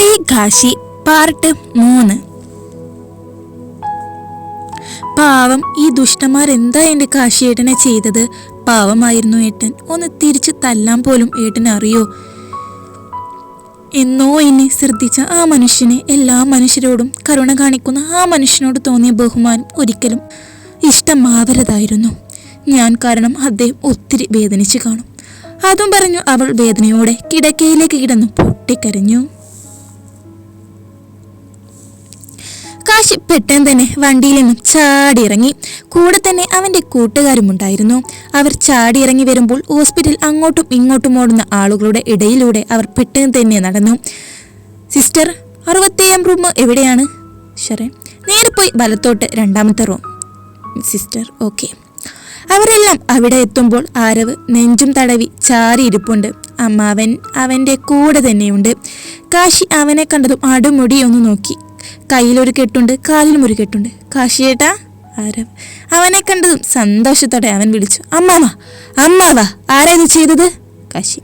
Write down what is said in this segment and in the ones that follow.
Shri Kashi part മൂന്ന്. പാവം ഈ ദുഷ്ടന്മാർ എന്താ എന്റെ കാശിയേട്ടനെ ചെയ്തത്? പാവമായിരുന്നു ഏട്ടൻ. ഒന്ന് തിരിച്ച് തല്ലാൻ പോലും ഏട്ടന് അറിയോ? എന്നോ എന്നെ ശ്രദ്ധിച്ച ആ മനുഷ്യനെ എല്ലാ മനുഷ്യരോടും കരുണ കാണിക്കുന്ന ആ മനുഷ്യനോട് തോന്നിയ ബഹുമാനം ഒരിക്കലും ഇഷ്ടമാവരുതായിരുന്നു. ഞാൻ കാരണം അദ്ദേഹം ഒത്തിരി വേദനിച്ചു കാണും. അതും പറഞ്ഞു അവൾ വേദനയോടെ കിടക്കയിലേക്ക് കിടന്നു പൊട്ടിക്കരഞ്ഞു. കാശി പെട്ടെന്ന് തന്നെ വണ്ടിയിൽ നിന്നും ചാടിയിറങ്ങി. കൂടെ തന്നെ അവന്റെ കൂട്ടുകാരുമുണ്ടായിരുന്നു. അവർ ചാടിയിറങ്ങി വരുമ്പോൾ ഹോസ്പിറ്റൽ അങ്ങോട്ടും ഇങ്ങോട്ടും ഓടുന്ന ആളുകളുടെ ഇടയിലൂടെ അവർ പെട്ടെന്ന് തന്നെ നടന്നു. സിസ്റ്റർ അറുപത്തേഴാം റൂം എവിടെയാണ്? ശരേ നേരെ പോയി വലത്തോട്ട് രണ്ടാമത്തെ റൂം. Sister okay. അവരെല്ലാം അവിടെ എത്തുമ്പോൾ ആരവ് നെഞ്ചും തടവി ചാരിയിരിപ്പുണ്ട്. അമ്മാവൻ അവന്റെ കൂടെ തന്നെയുണ്ട്. കാശി അവനെ കണ്ടതും അടുമുടിയൊന്ന് നോക്കി. കയ്യിലൊരു കെട്ടുണ്ട് കാലിലും ഒരു കെട്ടുണ്ട്. കാശിയേട്ടാ ആരവ് അവനെ കണ്ടതും സന്തോഷത്തോടെ അവൻ വിളിച്ചു അമ്മാവ അമ്മാവ ആരാ ഇത് ചെയ്തത്? കാശി.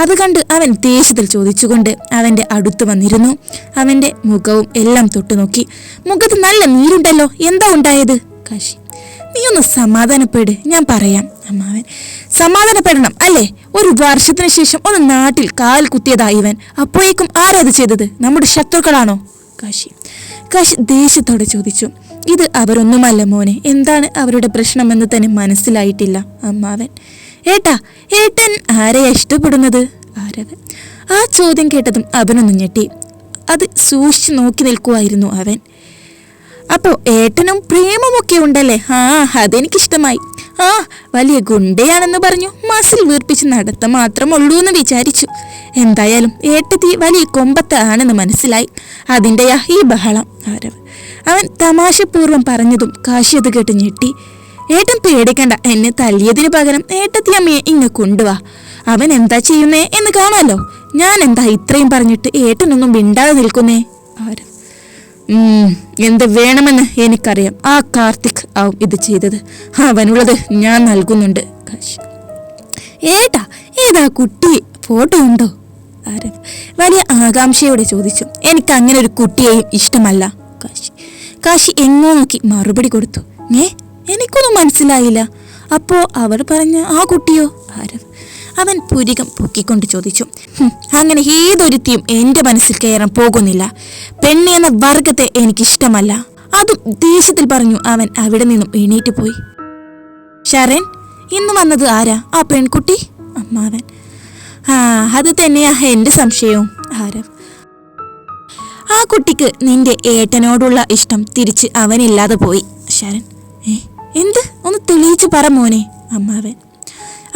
അത് കണ്ട് അവൻ ദേഷ്യത്തിൽ ചോദിച്ചുകൊണ്ട് അവന്റെ അടുത്ത് വന്നിരുന്നു. അവന്റെ മുഖവും എല്ലാം തൊട്ടു നോക്കി. മുഖത്ത് നല്ല നീരുണ്ടല്ലോ എന്താ ഉണ്ടായത്? കാശി. നീ ഒന്ന് സമാധാനപ്പെട് ഞാൻ പറയാം അമ്മാവൻ. സമാധാനപ്പെടണം അല്ലേ? ഒരു വർഷത്തിന് ശേഷം ഒന്ന് നാട്ടിൽ കാൽ കുത്തിയതായിവൻ അപ്പോഴേക്കും ആരാ ഇത് ചെയ്തത്? നമ്മുടെ ശത്രുക്കളാണോ? കാശി. കാശി ദേഷ്യത്തോടെ ചോദിച്ചു ഇത് അവരൊന്നുമല്ല മോനെ. എന്താണ് അവരുടെ പ്രശ്നമെന്ന് തന്നെ മനസ്സിലായിട്ടില്ല അമ്മാവൻ. ഏട്ടാ ഏട്ടൻ ആരെയാ ഇഷ്ടപ്പെടുന്നത്? ആരവൻ. ആ ചോദ്യം കേട്ടതും അവനൊന്ന് ഞെട്ടി. അത് സൂക്ഷിച്ചു നോക്കി നിൽക്കുമായിരുന്നു അവൻ. അപ്പോ ഏട്ടനും പ്രേമമൊക്കെ ഉണ്ടല്ലേ? ആ അതെനിക്കിഷ്ടമായി. ആ വലിയ ഗുണ്ടയാണെന്ന് പറഞ്ഞു. മസിൽ വീർപ്പിച്ച് നടത്ത മാത്രമുള്ളൂ എന്ന് വിചാരിച്ചു. എന്തായാലും ഏട്ടത്തി വലിയ കൊമ്പത്താണെന്ന് മനസ്സിലായി. അതിന്റെയാ ഈ ബഹളം ആരവ്. അവൻ തമാശപൂർവം പറഞ്ഞതും കാശി അത് കേട്ട് ഞെട്ടി. ഏട്ടൻ പേടിക്കണ്ട എന്നെ തല്ലിയതിന് പകരം ഏട്ടത്തി അമ്മയെ ഇങ്ങ് കൊണ്ടുവാ. അവൻ എന്താ ചെയ്യുന്നേ എന്ന് കാണാലോ. ഞാൻ എന്താ ഇത്രയും പറഞ്ഞിട്ട് ഏട്ടനൊന്നും മിണ്ടാതെ നിൽക്കുന്നേ? ആരവ്. എന്ത് വേണമെന്ന് എനിക്കറിയാം. ആ കാർത്തിക് ആവും ഇത് ചെയ്തത്. അവനുള്ളത് ഞാൻ നൽകുന്നുണ്ട്. ഏട്ടാ ഏതാ കുട്ടി? ഫോട്ടോ ഉണ്ടോ? ആരവ് വലിയ ആകാംക്ഷയോടെ ചോദിച്ചു. എനിക്ക് അങ്ങനെ ഒരു കുട്ടിയെയും ഇഷ്ടമല്ല. കാശി. കാശി എങ്ങോ നോക്കി മറുപടി കൊടുത്തു. ഏ എനിക്കൊന്നും മനസ്സിലായില്ല. അപ്പോ അവർ പറഞ്ഞ ആ കുട്ടിയോ? ആരവ് അവൻ പുരികം പൊക്കിക്കൊണ്ട് ചോദിച്ചു അങ്ങനെ ഏതൊരുത്തിയും എന്റെ മനസ്സിൽ കയറാൻ പോകുന്നില്ല. പെണ്ണി എന്ന വർഗത്തെ എനിക്കിഷ്ടമല്ല. അതും ദേഷ്യത്തിൽ പറഞ്ഞു അവൻ അവിടെ നിന്നും എണീറ്റ് പോയി. ഷരൻ ഇന്ന് വന്നത് ആരാ? ആ പെൺകുട്ടി? അമ്മാവൻ ആ അത് തന്നെയാ എന്റെ സംശയവും ആരവ് ആ കുട്ടിക്ക് നിന്റെ ഏട്ടനോടുള്ള ഇഷ്ടം തിരിച്ച് അവനില്ലാതെ പോയി ശരൺ. ഏ എന്ത്? ഒന്ന് തെളിയിച്ച് പറ മോനെ അമ്മാവൻ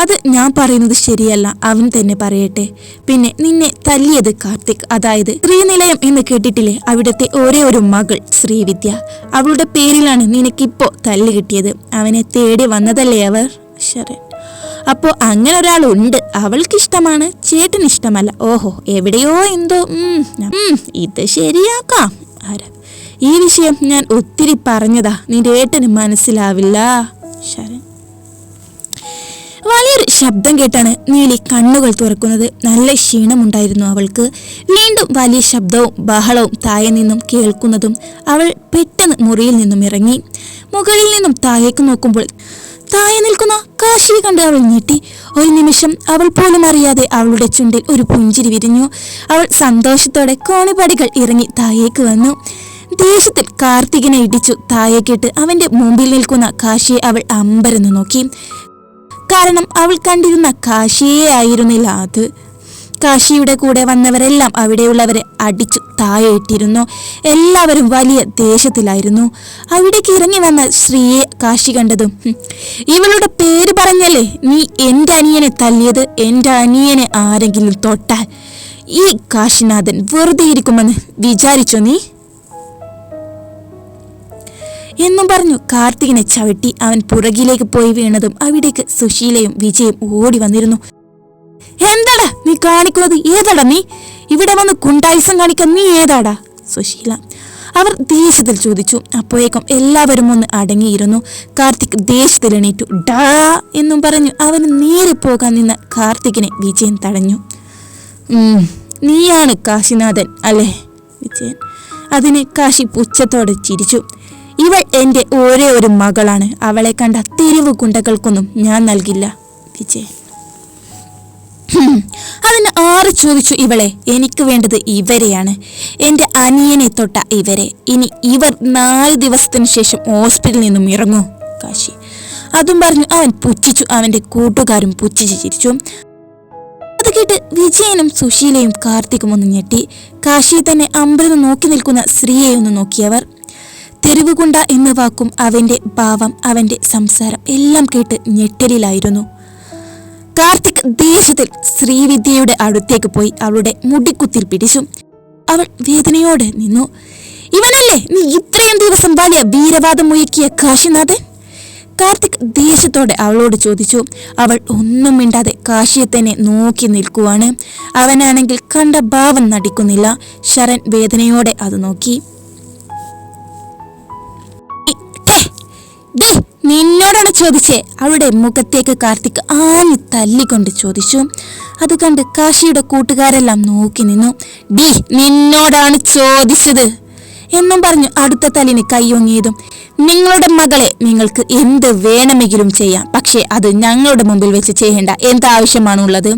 അത് ഞാൻ പറയുന്നത് ശരിയല്ല. അവൻ തന്നെ പറയട്ടെ. പിന്നെ നിന്നെ തല്ലിയത് കാർത്തിക്. അതായത് ശ്രീനിലയം എന്ന് കേട്ടിട്ടില്ലേ? അവിടുത്തെ ഒരേ ഒരു മകൾ ശ്രീവിദ്യ. അവളുടെ പേരിലാണ് നിനക്കിപ്പോ തല്ല് കിട്ടിയത്. അവനെ തേടി വന്നതല്ലേ അവർ? ശരൺ അപ്പോ അങ്ങനെ അവൾക്ക് ഇഷ്ടമാണ് ചേട്ടന് ഇഷ്ടമല്ല ഓഹോ എവിടെയോ എന്തോ. ഇത് ശരിയാക്കാം. ഈ വിഷയം ഞാൻ ഒത്തിരി പറഞ്ഞതാ. നിന്റെ ഏട്ടന് മനസ്സിലാവില്ല. ശബ്ദം കേട്ടാണ് നീലി കണ്ണുകൾ തുറക്കുന്നത്. നല്ല ക്ഷീണമുണ്ടായിരുന്നു അവൾക്ക്. വീണ്ടും വലിയ ശബ്ദവും ബഹളവും താഴെ നിന്നും കേൾക്കുന്നതും അവൾ പെട്ടെന്ന് മുറിയിൽ നിന്നും ഇറങ്ങി. മുകളിൽ നിന്നും താഴേക്ക് നോക്കുമ്പോൾ താഴെ നിൽക്കുന്ന കാശി കണ്ട് അവൾ ഞെട്ടി. ഒരു നിമിഷം അവൾ പോലും അറിയാതെ അവളുടെ ചുണ്ടിൽ ഒരു പുഞ്ചിരി വിരിഞ്ഞു. അവൾ സന്തോഷത്തോടെ കോണിപ്പടികൾ ഇറങ്ങി താഴേക്ക് വന്നു. ദേഷ്യത്തിൽ കാർത്തികനെ ഇടിച്ചു താഴേക്കിട്ട് അവന്റെ മുമ്പിൽ നിൽക്കുന്ന കാശിയെ അവൾ അമ്പരന്ന് നോക്കി. കാരണം അവൾ കണ്ടിരുന്ന കാശിയെ ആയിരുന്നില്ല അത്. കാശിയുടെ കൂടെ വന്നവരെല്ലാം അവിടെയുള്ളവരെ അടിച്ചു താഴെയിട്ടിരുന്നു. എല്ലാവരും വലിയ ദേഷ്യത്തിലായിരുന്നു. അവിടേക്ക് ഇറങ്ങി വന്ന ശ്രീയെ കാശി കണ്ടതും ഇവളുടെ പേര് പറഞ്ഞല്ലേ? നീ എന്റെ അനിയനെ തല്ലിയത്? എന്റെ അനിയനെ ആരെങ്കിലും തൊട്ടാൽ ഈ കാശിനാഥൻ വെറുതെ ഇരിക്കുമെന്ന് വിചാരിച്ചോ നീ? എന്നും പറഞ്ഞു കാർത്തികിനെ ചവിട്ടി അവൻ പുറകിലേക്ക് പോയി വീണതും അവിടേക്ക് സുശീലയും വിജയും ഓടി വന്നിരുന്നു. എന്താടാ നീ കാണിക്കുന്നത്? ഏതാടാ നീ? ഇവിടെ വന്ന് കുണ്ടായിസം കാണിക്ക നീ ഏതാടാ? സുശീല. അവർ ദേഷ്യത്തിൽ ചോദിച്ചു. അപ്പോഴേക്കും എല്ലാവരും ഒന്ന് അടങ്ങിയിരുന്നു. കാർത്തിക് ദേഷ്യത്തിൽ എണീറ്റു. ഡാ എന്നും പറഞ്ഞു അവന് നേരെ പോകാൻ നിന്ന കാർത്തികിനെ വിജയൻ തടഞ്ഞു. നീയാണ് കാശിനാഥൻ അല്ലേ? വിജയൻ. അതിന് കാശി പുച്ഛത്തോടെ ചിരിച്ചു. ഇവൾ എന്റെ ഒരേ ഒരു മകളാണ്. അവളെ കണ്ട തെരുവ് ഗുണ്ടകൾക്കൊന്നും ഞാൻ നൽകില്ല. വിജയൻ. അതിന് ആര് ചോദിച്ചു ഇവളെ? എനിക്ക് വേണ്ടത് ഇവരെയാണ്. എന്റെ അനിയനെ തൊട്ട ഇവരെ. ഇനി ഇവർ നാല് ദിവസത്തിന് ശേഷം ഹോസ്പിറ്റലിൽ നിന്നും ഇറങ്ങൂ. കാശി. അതും പറഞ്ഞു അവൻ പുച്ഛിച്ചു. അവന്റെ കൂട്ടുകാരും പുച്ഛിച്ചു ചിരിച്ചു. അത് കേട്ട് വിജയനും സുശീലയും കാർത്തികും ഒന്ന് ഞെട്ടി. കാശിയെ തന്നെ അമ്പലം നോക്കി നിൽക്കുന്ന സ്ത്രീയെ ഒന്ന് നോക്കിയവർ. തെരുവുകുണ്ട എന്ന വാക്കും അവന്റെ ഭാവം അവന്റെ സംസാരം എല്ലാം കേട്ട് ഞെട്ടലിലായിരുന്നു. കാർത്തിക് ദേഷ്യത്തിൽ ശ്രീവിദ്യയുടെ അടുത്തേക്ക് പോയി അവളുടെ മുടിക്കുത്തിൽ പിടിച്ചു. അവൾ വേദനയോടെ നിന്നു. ഇവനല്ലേ നീ ഇത്രയും ദിവസം വലിയ വീരവാദം മുയക്കിയ കാശിനാഥൻ? കാർത്തിക് ദേഷ്യത്തോടെ അവളോട് ചോദിച്ചു. അവൾ ഒന്നും മിണ്ടാതെ കാശിയെ തന്നെ നോക്കി നിൽക്കുവാണ്. അവനാണെങ്കിൽ കണ്ട ഭാവം നടിക്കുന്നില്ല. ശരൺ വേദനയോടെ അത് നോക്കി. ദേ, നിന്നോടാണ് ചോദിച്ചേ. അവളുടെ മുഖത്തേക്ക് കാർത്തിക് ആഞ്ഞു തല്ലിക്കൊണ്ട് ചോദിച്ചു. അത് കണ്ട് കാശിയുടെ കൂട്ടുകാരെല്ലാം നോക്കി നിന്നു. ഡി നിന്നോടാണ് ചോദിച്ചത്. എന്നും പറഞ്ഞു അടുത്ത തല്ലിന് കൈയൊങ്ങിയതും നിങ്ങളുടെ മകളെ നിങ്ങൾക്ക് എന്ത് വേണമെങ്കിലും ചെയ്യാം. പക്ഷേ അത് ഞങ്ങളുടെ മുമ്പിൽ വെച്ച് ചെയ്യേണ്ട എന്താവശ്യമാണുള്ളത്?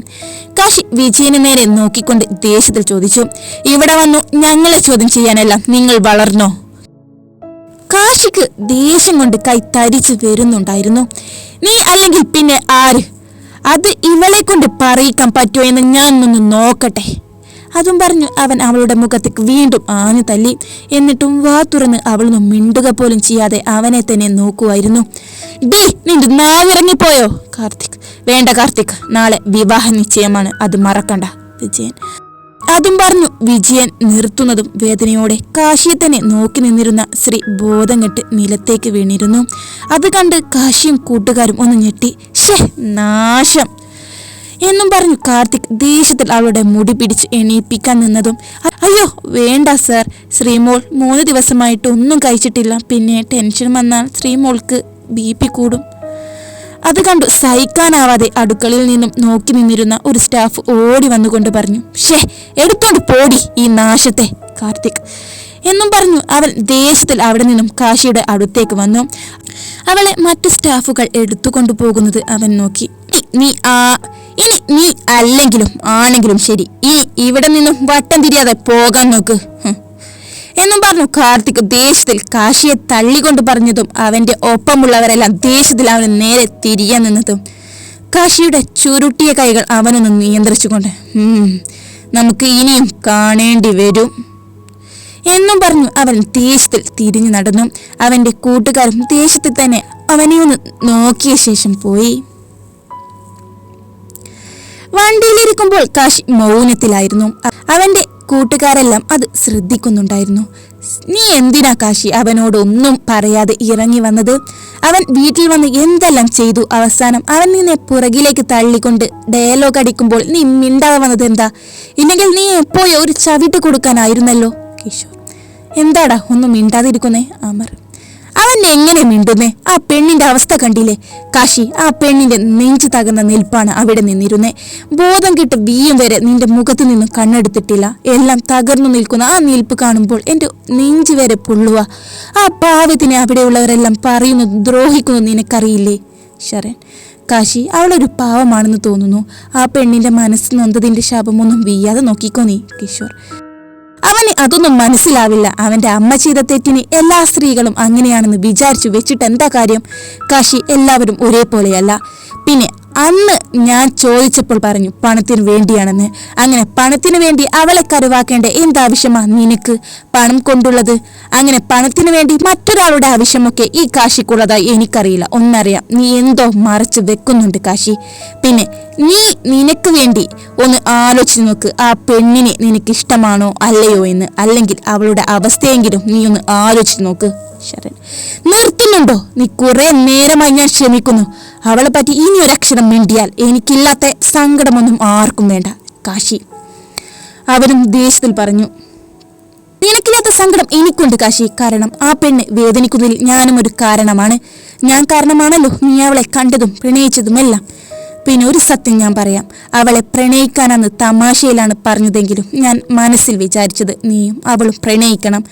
കാശി വിജയന് നേരെ നോക്കിക്കൊണ്ട് ദേഷ്യത്തിൽ ചോദിച്ചു. ഇവിടെ വന്നു ഞങ്ങളെ ചോദ്യം ചെയ്യാനെല്ലാം നിങ്ങൾ വളർന്നോ? കാശിക്ക് ദേഷ്യം കൊണ്ട് കൈ തരിച്ചു വരുന്നുണ്ടായിരുന്നു. നീ അല്ലെങ്കിൽ പിന്നെ ആര്? അത് ഇവളെ കൊണ്ട് പറയിക്കാൻ പറ്റുമോ എന്ന് ഞാൻ ഒന്ന് നോക്കട്ടെ. അതും പറഞ്ഞു അവൻ അവളുടെ മുഖത്തേക്ക് വീണ്ടും ആഞ്ഞു തല്ലി. എന്നിട്ടും വാ തുറന്ന് അവളൊന്നും മിണ്ടുക പോലും ചെയ്യാതെ അവനെ തന്നെ നോക്കുമായിരുന്നു ഡേ നിന്റെ നാവിറങ്ങിപ്പോയോ കാർത്തിക്. വേണ്ട കാർത്തിക് നാളെ വിവാഹ നിശ്ചയമാണ്. അത് മറക്കണ്ട. വിജയൻ അതും പറഞ്ഞു വിജയൻ നിർത്തുന്നതും വേദനയോടെ കാശിയെ തന്നെ നോക്കി നിന്നിരുന്ന ശ്രീ ബോധം കെട്ട് നിലത്തേക്ക് വീണിരുന്നു. അത് കണ്ട് കാശിയും കൂട്ടുകാരും ഒന്ന് ഞെട്ടി. ഷേ നാശം. എന്നും പറഞ്ഞു കാർത്തിക് ദേഷ്യത്തിൽ അവളുടെ മുടി പിടിച്ച് എണീപ്പിക്കാൻ നിന്നതും അയ്യോ വേണ്ട സർ. ശ്രീമോൾ മൂന്ന് ദിവസമായിട്ട് ഒന്നും കഴിച്ചിട്ടില്ല. പിന്നെ ടെൻഷൻ വന്നാൽ ശ്രീമോൾക്ക് ബി പി കൂടും. അത് കണ്ടു സഹിക്കാനാവാതെ അടുക്കളയിൽ നിന്നും നോക്കി നിന്നിരുന്ന ഒരു സ്റ്റാഫ് ഓടി വന്നുകൊണ്ട് പറഞ്ഞു ഷേ എടുത്തോണ്ട് പോടി ഈ നാശത്തെ കാർത്തിക്. എന്നും പറഞ്ഞു അവൻ ദേഷ്യത്തിൽ അവിടെ നിന്നും കാശിയുടെ അടുത്തേക്ക് വന്നു. അവളെ മറ്റു സ്റ്റാഫുകൾ എടുത്തുകൊണ്ടു പോകുന്നത് അവൻ നോക്കി. "നീ- ആ ഇനി നീ അല്ലെങ്കിലും ആണെങ്കിലും ശരി ഇനി ഇവിടെ നിന്നും വട്ടം തിരിയാതെ പോകാൻ നോക്ക്. എന്നും പറഞ്ഞു കാർത്തിക് ദേഷ്യത്തിൽ കാശിയെ തള്ളിക്കൊണ്ട് പറഞ്ഞതും അവന്റെ ഒപ്പമുള്ളവരെല്ലാം ദേഷ്യത്തിൽ അവന് നേരെ തിരിയാൻ നിന്നതും. കാശിയുടെ ചുരുട്ടിയ കൈകൾ അവനൊന്ന് നിയന്ത്രിച്ചുകൊണ്ട് "ഉം, നമുക്ക് ഇനിയും കാണേണ്ടി വരും. എന്നും പറഞ്ഞു അവൻ ദേഷ്യത്തിൽ തിരിഞ്ഞു നടന്നു. അവന്റെ കൂട്ടുകാരും ദേഷ്യത്തിൽ തന്നെ അവനെ ഒന്ന് നോക്കിയ ശേഷം പോയി. വണ്ടിയിലിരിക്കുമ്പോൾ കാശി മൗനത്തിലായിരുന്നു. അവന്റെ കൂട്ടുകാരെല്ലാം അത് ശ്രദ്ധിക്കുന്നുണ്ടായിരുന്നു. നീ എന്തിനാ കാശി? അവനോടൊന്നും പറയാതെ ഇറങ്ങി വന്നത്? അവൻ വീട്ടിൽ വന്ന് എന്തെല്ലാം ചെയ്തു? അവസാനം അവൻ നിന്നെ പുറകിലേക്ക് തള്ളിക്കൊണ്ട് ഡയലോഗ് അടിക്കുമ്പോൾ നീ മിണ്ടാതെ വന്നത് എന്താ? ഇല്ലെങ്കിൽ നീ എപ്പോഴോ ഒരു ചവിട്ട് കൊടുക്കാനായിരുന്നല്ലോ? കിഷോർ. എന്താടാ? ഒന്നും മിണ്ടാതിരിക്കുന്നേ അമർ. അവൻ എങ്ങനെ മിണ്ടുന്നേ? ആ പെണ്ണിന്റെ അവസ്ഥ കണ്ടില്ലേ? കാശി ആ പെണ്ണിന്റെ നെഞ്ചു തകർന്ന നിൽപ്പാണ് അവിടെ നിന്നിരുന്നേ. ബോധം കിട്ട് വീയും വരെ നിന്റെ മുഖത്ത് നിന്നും കണ്ണെടുത്തിട്ടില്ല. എല്ലാം തകർന്നു നിൽക്കുന്ന ആ നിൽപ്പ് കാണുമ്പോൾ എന്റെ നെഞ്ചു വരെ പൊള്ളുക. ആ പാവത്തിനെ അവിടെയുള്ളവരെല്ലാം പറയുന്നു ദ്രോഹിക്കുന്നു നിനക്കറിയില്ലേ? ശരൺ കാശി അവളൊരു പാവമാണെന്ന് തോന്നുന്നു. ആ പെണ്ണിന്റെ മനസ്സ് നൊന്തതിന്റെ ശാപമൊന്നും വീയാതെ നോക്കിക്കോ നീ കിഷോർ. അവന് അതൊന്നും മനസ്സിലാവില്ല. അവന്റെ അമ്മ ചെയ്ത തെറ്റിന് എല്ലാ സ്ത്രീകളും അങ്ങനെയാണെന്ന് വിചാരിച്ചു വെച്ചിട്ട് എന്താ കാര്യം? കാശി എല്ലാവരും ഒരേപോലെയല്ല. പിന്നെ അന്ന് ഞാൻ ചോദിച്ചപ്പോൾ പറഞ്ഞു പണത്തിന് വേണ്ടിയാണെന്ന്. അങ്ങനെ പണത്തിന് വേണ്ടി അവളെ കരുവാക്കേണ്ട എന്താവശ്യമാ നിനക്ക്? പണം കൊണ്ടുള്ളത്? അങ്ങനെ പണത്തിന് വേണ്ടി മറ്റൊരാളുടെ ആവശ്യമൊക്കെ ഈ കാശിക്കുള്ളതായി എനിക്കറിയില്ല. ഒന്നറിയാം. നീ എന്തോ മറച്ചു വെക്കുന്നുണ്ട് കാശി. പിന്നെ നീ നിനക്ക് വേണ്ടി ഒന്ന് ആലോചിച്ച് നോക്ക്. ആ പെണ്ണിനെ നിനക്ക് ഇഷ്ടമാണോ അല്ലയോ എന്ന്. അല്ലെങ്കിൽ അവളുടെ അവസ്ഥയെങ്കിലും നീ ഒന്ന് ആലോചിച്ച് നോക്ക്. ശരൺ. നിർത്തുന്നുണ്ടോ? നീ കുറെ നേരമായി ഞാൻ ക്ഷമിക്കുന്നു. അവളെ പറ്റി ഇനി ഒരക്ഷരം മിണ്ടിയാൽ എനിക്കില്ലാത്ത സങ്കടമൊന്നും ആർക്കും വേണ്ട. കാശി. അവനും ദേഷ്യത്തിൽ പറഞ്ഞു. നിനക്കില്ലാത്ത സങ്കടം എനിക്കുണ്ട് കാശി. കാരണം ആ പെണ്ണ് വേദനിക്കുന്നതിൽ ഞാനും ഒരു കാരണമാണ്. ഞാൻ കാരണമാണല്ലോ നീ അവളെ കണ്ടതും പ്രണയിച്ചതുമെല്ലാം. പിന്നെ ഒരു സത്യം ഞാൻ പറയാം. അവളെ പ്രണയിക്കാനെന്ന് തമാശയിലാണ് പറഞ്ഞതെങ്കിലും ഞാൻ മനസ്സിൽ വിചാരിച്ചത് നീയും അവളും പ്രണയിക്കണം.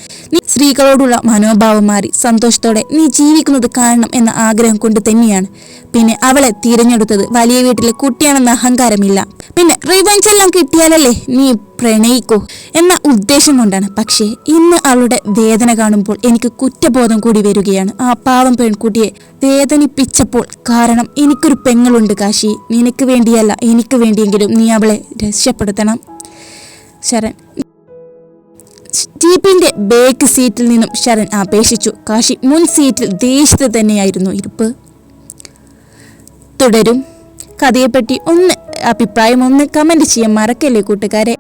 സ്ത്രീകളോടുള്ള മനോഭാവം മാറി സന്തോഷത്തോടെ നീ ജീവിക്കുന്നത് കാണണം എന്ന ആഗ്രഹം കൊണ്ട് തന്നെയാണ്. പിന്നെ അവളെ തിരഞ്ഞെടുത്തത് വലിയ വീട്ടിലെ കുട്ടിയാണെന്ന അഹങ്കാരമില്ല. പിന്നെ റിവഞ്ച് എല്ലാം കിട്ടിയാലല്ലേ നീ പ്രണയിക്കൂ എന്ന ഉദ്ദേശം കൊണ്ടാണ്. പക്ഷേ ഇന്ന് അവളുടെ വേദന കാണുമ്പോൾ എനിക്ക് കുറ്റബോധം കൂടി വരികയാണ്. ആ പാവം പെൺകുട്ടിയെ വേദനിപ്പിച്ചപ്പോൾ കാരണം എനിക്കൊരു പെങ്ങളുണ്ട് കാശി. നിനക്ക് വേണ്ടിയല്ല എനിക്ക് വേണ്ടിയെങ്കിലും നീ അവളെ രക്ഷപ്പെടുത്തണം. ശരൺ. ജീപ്പിന്റെ ബേക്ക് സീറ്റിൽ നിന്നും ശരൺ അപേക്ഷിച്ചു. കാശി മുൻ സീറ്റിൽ ദേഷ്യത്തിൽ തന്നെയായിരുന്നു ഇരുപ്പ്. തുടരും. കഥയെപ്പറ്റി ഒന്ന് അഭിപ്രായം ഒന്ന് കമന്റ് ചെയ്യാൻ മറക്കല്ലേ കൂട്ടുകാരെ?